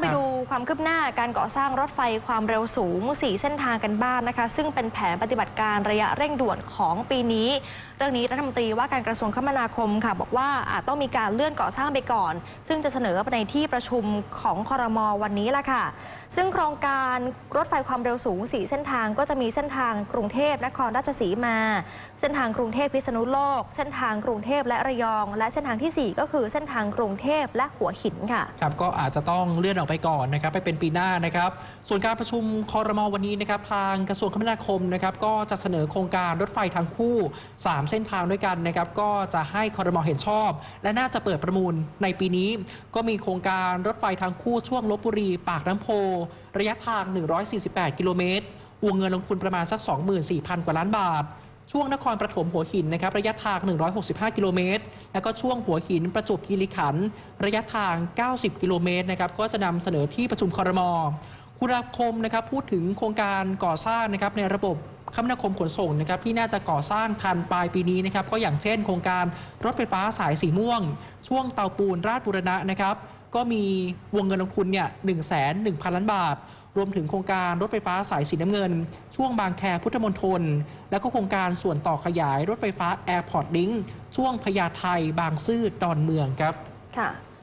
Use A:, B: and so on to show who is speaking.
A: ไป
B: ครับ
A: ดูความคืบหน้าการก่อสร้างรถไฟความเร็วสูง 4 เส้นทางกันบ้างนะคะ ซึ่งเป็นแผนปฏิบัติการระยะเร่งด่วนของปีนี้ เรื่องนี้รัฐมนตรีว่าการกระทรวงคมนาคมค่ะบอกว่าอาจต้องมีการเลื่อนก่อสร้างไปก่อน ซึ่งจะเสนอไปในที่ประชุมของคอรมอวันนี้ละค่ะ ซึ่งโครงการรถไฟความเร็วสูง 4 เส้นทางก็จะมีเส้นทางกรุงเทพนครราชสีมา เส้นทางกรุงเทพพิษณุโลก เส้นทางกรุงเทพและระยอง และเส้นทางทีสี่ 4 ก็คือเส้นทางกรุงเทพและหัวหินค่ะ
B: ครับก็อาจจะต้องเลื่อนออกไปก่อนนะครับไปเป็นปีหน้านะครับ ส่วนการประชุมคอรมอวันนี้นะครับทางกระทรวงคมนาคมนะครับก็จะเสนอโครงการรถไฟทางคู่3เส้นทางด้วยกันนะครับก็จะให้คอรมอเห็นชอบ และน่าจะเปิดประมูลในปีนี้ ก็มีโครงการรถไฟทางคู่ช่วงลบบุรี ปากน้ำโพ ระยะทาง 148 กิโลเมตรวงเงินลงทุนประมาณสัก 24,000 กว่าล้านบาท ช่วงนครปฐมหัวหินนะครับระยะทาง 165 กิโลเมตร แล้วก็ช่วงหัวหินประจวบคีรีขันธ์ระยะทาง 90 กิโลเมตรนะครับก็จะนำเสนอที่ประชุมคอรมอคุณอาคมนะครับพูดถึงโครงการก่อสร้างนะครับในระบบ คมนาคมขนส่งนะครับที่น่าจะก่อสร้างทันปลายปีนี้นะครับก็อย่างเช่น โครงการรถไฟฟ้าสายสีม่วง ช่วงเตาปูนราชบุรณะนะครับก็มีวงเงินลงทุนเนี่ย1 1 0 0 0ล้านบาท รวมถึงโครงการรถไฟฟ้าสายสีน้ำเงิน ช่วงบางแคพุทธมณฑล แล้วก็โครงการส่วนต่อขยายรถไฟฟ้า Airport Link ช่วงพญาไทบางซื่อดอนเมืองครับ
A: ค่ะ